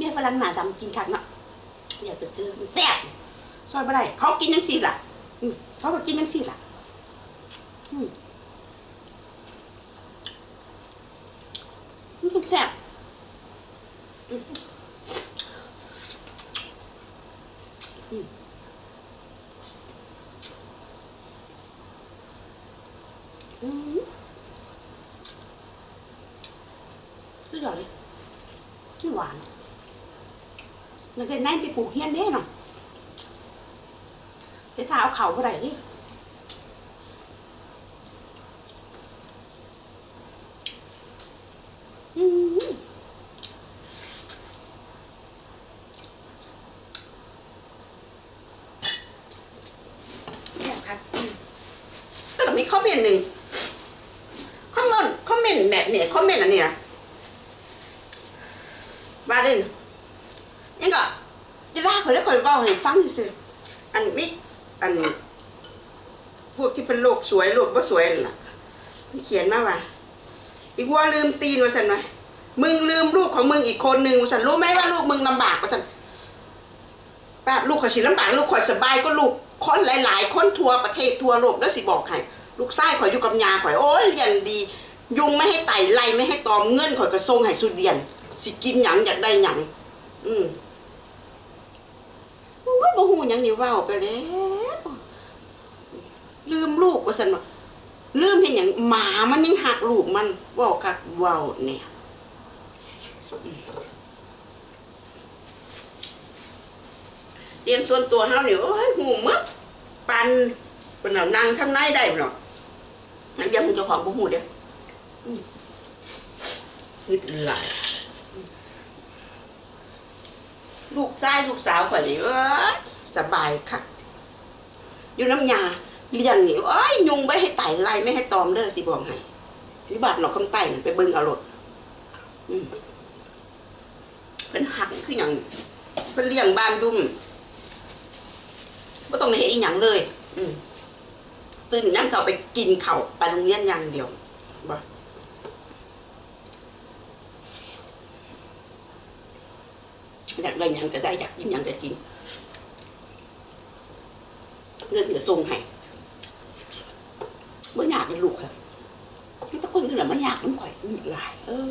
เมียฝรั่งหน้าดำกินคักเนาะเดี๋ยวจะเจอมันแซ่บซอยบ่ได้เขากินยังสี่ล่ะอืเขาก็กินยังสี่ล่ะอืมมันแซ่บอืมอืมอืมสุดยอดเลยหวาน แล้วก็นั่นไปปลูกเฮียนเด้เนาะเจ๊ทาเอาเข่าบ่ได้ดิอืมเนี่ยครับอืมแล้วก็มีคอมเมนต์หนึ่งคอมเมนต์คอมเมนต์แบบเนี่ยคอมเมนต์อันเนี้ยว่าเด่นยังก็ จะได้เคอยเล่าให้ฟังซื่ออันมิอัน พวกที่เป็นโลกสวยโลกบ่สวยนั่นะมันเขียนมาว่า อีกวัวลืมตีนว่าสันไหมมึงลืมลูกของมึงอีกคนหนึ่งว่าสันรู้ไหมว่าลูกมึงลำบากว่าสันป้าลูกขอยสิลำบากลูกขอยสบายก็ลูกคนหลาย ๆ คนทั่วประเทศทั่วโลกแล้วสิบอกให้ลูกไส้ข่อยอยู่กับยาข่อยโอ้ยอย่างดี ยุงไม่ให้ไต่ไล่ไม่ให้ตอมเงินข่อยก็ส่งให้สุดเดียน สิกินหยังอยากได้หยังอืม บ่ฮู้หยังนี่เว้าไปแล้ว ลืมลูกว่าสันว่าลืมเห็นอย่างหมามันยังหักลูกมันเว่าคักเว้าเนี่ยเรียนส่วนตัวเฮานี่โอ้ยหูมัดปันเป็นเอานั่งข้างในได้เนาะอันเดียวมึงจ้าของบ่ฮู้เด้ออืมนึกหลายลูกชายลูกสาวข่อยนี่เอ้ สบายคักอยู่น้ำยาเลี้ยงนี่โอ้ยยุงไม่ให้ไต่ไล่ไม่ให้ตอมเด้อสิบอกให้ที่บาดหนอกคำไต่ไปเบิ่งเอารถอืมเป็นหักคืออย่างเพิ่นเลี้ยงบ้านยุ่มไม่ต้องเฮ็ดอีหยังเลย อืตื่นน้ำเสาไปกินเข้าไปโรงเรียนอย่างเดียวบ่อยากได้หยังก็ได้อยากกินยังก็กิน เงินจะส่งให้ไม่อยากเป็นลูกค่ะตะกุนคือไม่อยากมันข่อยมันหลาย เออ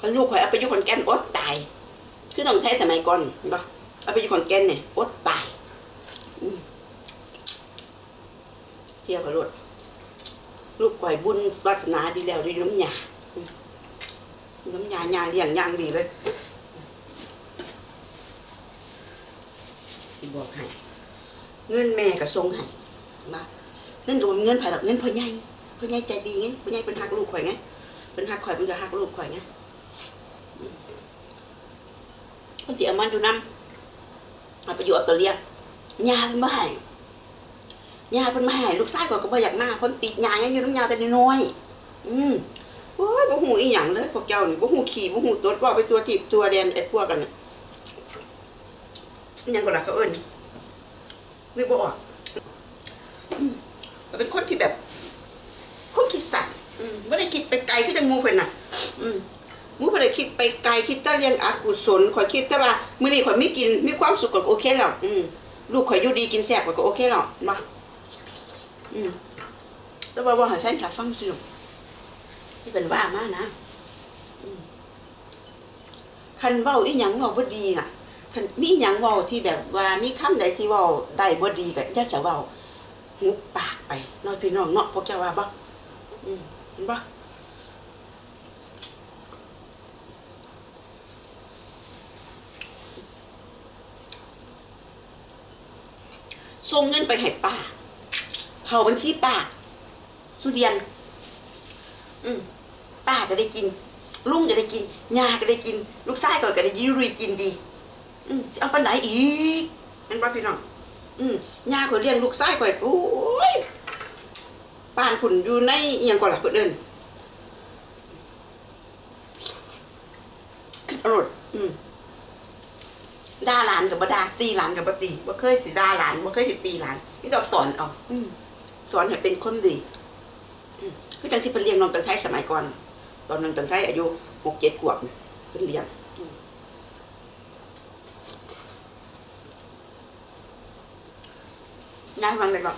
คนลูกข่อยเอาไปอยู่คนแก่นอดตาย คือต้องใช้สมัยก่อนเห็นปะเอาไปอยู่คนแก่นเนี่ยอดตายอืมเที่ยวกับรถลูกก่อยบุญวาสนาดีแล้วดีน้ำยาน้ำยายาเลี้ยงย่างดีเลยบอกให้เงินแม่ก็ส่งให้นะเงินโดนเงินไผ่ดอกเงินพ่อใหญ่พ่อใหญ่ใจดีไงพ่อใหญ่เป็นฮักลูกข่อยไงเป็นฮักข่อยมันจะฮักลูกข่อยไงคนที่เอามาอยู่น้ำเอาไปอยู่ออสเตรเลียยาเป็นมาให้ ยาเป็นมาให้ลูกชายก็ก็บ่อยากมาคนติดยายังอยู่น้ำยาแต่น้อยๆอืมโอ้ยบ่หูอีหยังเลยพวกเจ้านี่บ่หูขี่บ่หูตดว่าไปตัวทิพย์ตัวแดนไอ้พวกกันน่อิหยังก็ล่ะเขาเอิ้นนึกบ่ออกอืมมันเป็นคนที่แบบคนคิดสั่นอืมบ่ได้คิดไปไกลคือจังมูเพิ่นน่ะ อืมมูบ่ได้คิดไปไกลคิดแต่เรียนอกุศลข่อยคิดแต่ว่ามื้อนี้ข่อยมีกินมีความสุขก็โอเคแล้วอืมลูกข่อยอยู่ดีกินแซ่บก็โอเคแล้วมา อืมแต่ว่าบ่ให้แฟนคลับฟังซิลูกที่เป็นว่ามานะคันเว้าอีหยังเว้าบ่ดีน่ะคันมีหยังเว้าที่แบบว่ามีคำใดที่เว้าได้บ่ดีก็อย่าจะเว้าหุบปากไปน้อยพี่น้องเนาะพวกเจ้าว่าบ่อืมเห็นบ่ส่งเงินไปให้ป้า เขาบัญชีป้าสุเดียน อืมป้าก็ได้กิน ลุงก็ได้กินยาก็ได้กิน ลูกชายก็ก็ได้ยุรุยกินดี อืมเอาปันไหนอีกเป็นป่ะพี่น้อง อืมยาก็เลี้ยงลูกชายก็โอ้ยป้านผุนอยู่ในเอียงก่อนล่ะเพื่อนเอินอร่อยอืมด่าหลานกับบ่ด่าตีหลานกับบ่ตีบ่เคยสิด่าหลานบ่เคยสิตีหลานนี่ต้องสอนเอาอืม สอนให้เป็นคนดีคือจังที่เพิ่นเลี้ยงน้องตังไทยสมัยก่อน ตอนน้องตังไทยอายุหกเจ็ดขวบเพิ่นเลี้ยงนายฟังเลยบอก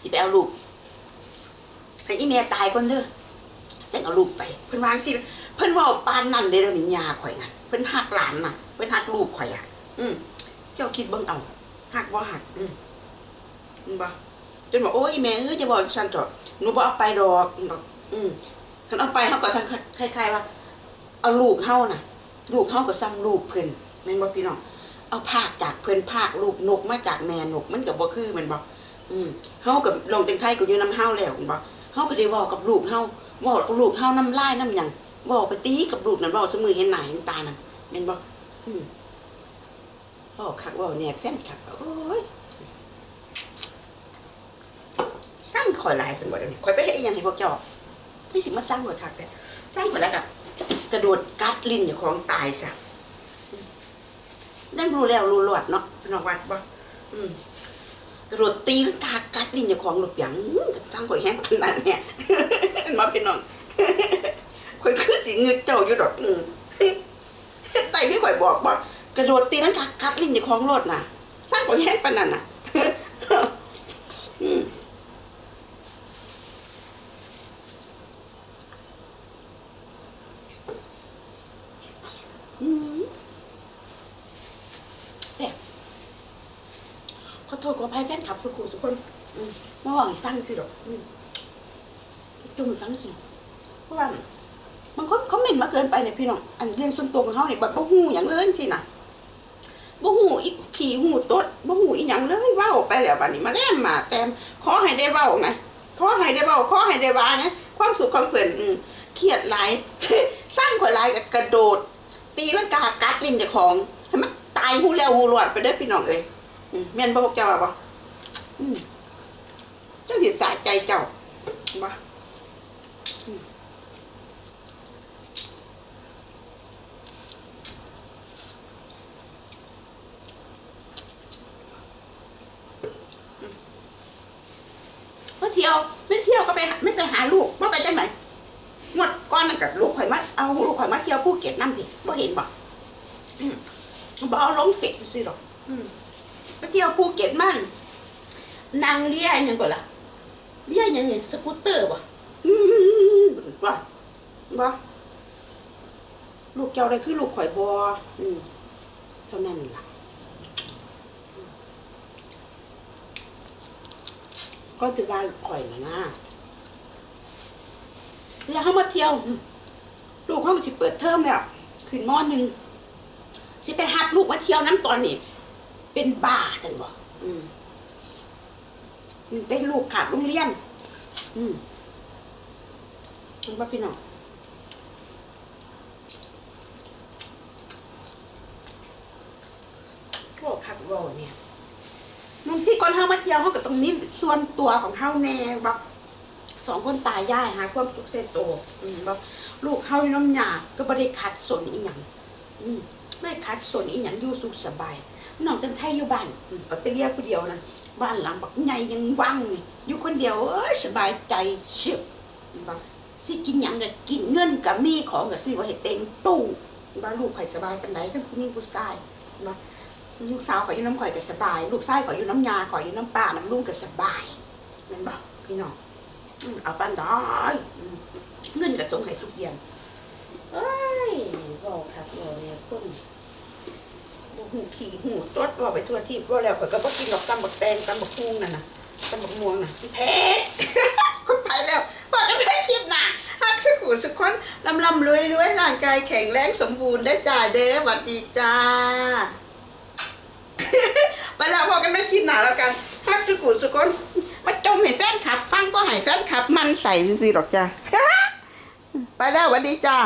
สิไปเอาลูกให้อีเมียตายก่อนเด้อจังเอาลูกไป เพิ่นวางสิเพิ่นว่าปานนั่นเด้อนี้ยาข่อยน่ะเพิ่นหักหลานน่ะเพิ่นหักลูกข่อยอะ อืมเจ้าคิดเบิ่งเอาหักบ่หัก อืมบ่ จนบอกโอ้ยแม่เอ้ยจะบอกฉันเถอะหนูบ่เอาไปดอกอกอืมคันเอาไปเฮาก็ทางคล้ายๆว่า เอาลูกเฮาน่ะ ลูกเฮาก็ซ้ำลูกเพิ่นแม่นบ่พี่น้องเอาภาคจากเพิ่นภาคลูกนกมาจากแม่นกมันก็บ่คือแม่นบ่อืมเฮากับลงจังไทยก็อยู่นํเฮาแล้วแม่นบ่เฮาก็ได้เว้ากับลูกเฮาเว้ากับลูกเฮาน้ำลายน้ำหยังเว้าไปตีกับลูกนั่นเว้าซุมือเห็นหน้าเห็นตานั่นแม่นบ่อืมเว้าคักเว้าแหน่แฟนคักโอ้ยสร้างข่อยหลายซั่นบ่เดี๋ยวนี้ข่อยไปเฮ็ดอีหยังให้พวกเจ้านี่สิมาสร้างข่อยคักแต่สร้างข่อยแล้วก็กระโดดกัดลิ้นเจ้าของตายซะได้รู้แล้วรู้รอดเนาะพี่น้องว่าบ่อืมกระโดดตีลังกากัดลิ้นเจ้าของหลบอย่างสร้างข่อยแห้งปานนั้นเนี่ยมาพี่น้องข่อยคือสิเงึดเจ้าอยู่ดอกอืมไต่ที่ข่อยบอกว่ากระโดดตีลังกากัดลิ้นเจ้าของรถน่ะ สร้างข่อยแห้งปานนั้นน่ะ อืมอืมแซ่บ ขอ โทษขออภัยแฟนคลับทุกคนทุกคนมาบอกให้ฟังสิดอกอืมจงฟังสิเพราะว่าบางคนเขาเหม่นมาเกินไปเนี่ยพี่น้องอันเรื่องส่วนตัวของเขาเนี่ยแบบบ่หูอย่างเลยสินะบ่หูอีกขี่หูตดบ่หูอีหยังเลยเว้าไปแล้วบัดนี้มาแล่มมาแต้มขอให้ได้เว้าไงขอให้ได้เว้าขอให้ได้ว่าไงความสุขของเพิ่นอืมเครียดหลายสร้างข่อยหลายกับกระโดด ตีลังกากัดลิ้นเจ้าของให้มันตายหูแล้วหูรอดไปเด้อพี่น้องเอ้ย อืมแม่นบ่พวกเจ้าว่าบ่อืมเจ้าสิสะใจเจ้าบ่อืมมาเที่ยวไม่เที่ยวก็ไปไม่ไปหาลูกว่าไปจังไหนหมดก้อนนั่นกับลูกข่อยมาเอาลูกข่อยมาเที่ยวภูเก็ตน้ำดิบ่เห็นบ่อืมบ่เอาลงเฟซซื่อหรอกอืม ไปเที่ยวภูเก็ตมั่นนางเลี้ยยังก่อนล่ะเลี้ยยังไงสกูตเตอร์บ่บ่บ่ลูกเจ้าได้คือลูกข่อยบ่อืมเท่านั้นล่ะก็จะว่าข่อยนะนะแล้วเฮามาเที่ยว ลูกเฮาสิเปิดเทอมแล้วขึ้นมอหนึ่งสิไปหับลูกมาเที่ยวน้ำตอนนี้ เป็นบ้าจังบอกอืมอืมเป็นลูกขาดโรงเรียน อืมคุณป้าพี่น้องโอ้คักโรเนี่ยบางที่ก่อนเฮามาเที่ยวเฮาก็ตรงนี้ส่วนตัวของเฮาแน่บอกสองคนตายย่ายหาความสุขเส้นโตวอืมบอกลูกเฮาอยู่น้ำยาก็บ่ได้ขัดสนอีหยังอืมไม่ขัดสนอีหยังอยู่สุขสบาย น้องตันไทยอยู่บ้านอืมออสเตรเลียผู้เดียวนะบ้านหลังบักใหญ่ยังว่างนี่อยู่คนเดียวเอ้ยสบายใจเชียบบ่สิกินหยังก็กินเงินก็มีของก็ซื้อไว้ให้เต็มตู้บ้านลูกข่อยสบายปานใดทั้งผู้หญิงผู้ชายบ่ลูกสาวข่อยอยู่น้ำข่อยก็สบาย ลูกชายข่อยอยู่น้ำยาข่อยอยู่น้ำป้าน้ำลุงก็สบายแม่นบ่พี่น้องอืมเอาปานใดอืมเงินก็ส่งให้สุกเดือนเอ้ยบอกครับบอกเนี่ยคนบ่ หูขี่หูตดว่าไปทั่วที่ว่าแล้วข่อยก็บ่กินดอกตำบักแตงตำบักฮูงนั่นน่ะตำบักม่วงน่ะแพ้ก็ไปแล้วพอกันได้คลิปหน้าฮักสักหูสักคนลำลำรวยรวยร่างกายแข็งแรงสมบูรณ์ได้จ้าเด้อสวัสดีจ้า ไปแล้วพอกันได้คลิปหนาแล้วกันฮักสักหูสักคนมาจมให้แฟนขับ ฟังก็ให้แฟนขับ มันใส่ซื่อๆหรอกจ้า ไปแล้วสวัสดีจ้า